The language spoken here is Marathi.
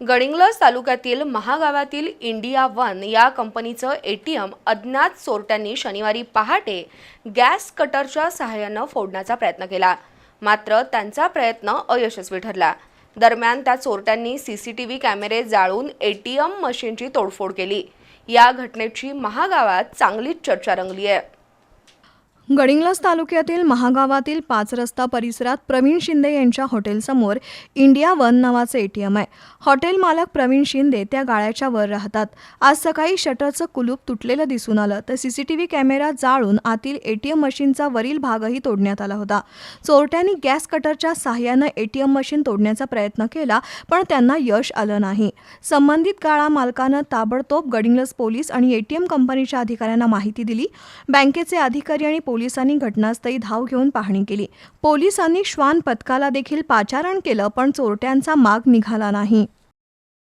गडिंग्लज तालुक्यातील महागावातील इंडिया वन या कंपनीचं एटीएम अज्ञात चोरट्यांनी शनिवारी पहाटे गॅस कटरच्या सहाय्यानं फोडण्याचा प्रयत्न केला. मात्र त्यांचा प्रयत्न अयशस्वी ठरला. दरम्यान त्या चोरट्यांनी सी सी टी व्ही कॅमेरे जाळून एटीएम मशीनची तोडफोड केली. या घटनेची महागावात चांगलीच चर्चा रंगली आहे गडिंग्लस तालुक्यातील महागावातील पाच रस्ता परिसरात प्रवीण शिंदे यांच्या हॉटेलसमोर इंडिया वन नावाचं एटीएम आहे. हॉटेल मालक प्रवीण शिंदे त्या गाळ्याच्या वर राहतात. आज सकाळी शटरचं कुलूप तुटलेलं दिसून आलं. तर सीसीटीव्ही कॅमेरा जाळून आतील एटीएम मशीनचा वरील भागही तोडण्यात आला होता. चोरट्यांनी गॅस कटरच्या सहाय्यानं एटीएम मशीन तोडण्याचा प्रयत्न केला पण त्यांना यश आलं नाही. संबंधित गाळा मालकानं ताबडतोब गडिंग्लस पोलीस आणि एटीएम कंपनीच्या अधिकाऱ्यांना माहिती दिली. बँकेचे अधिकारी आणि पोलिसांनी घटनास्थळी धाव घेऊन पाहणी केली. पोलिसांनी श्वान पथकाला देखील पाचारण केलं पण चोरट्यांचा माग निघाला नाही.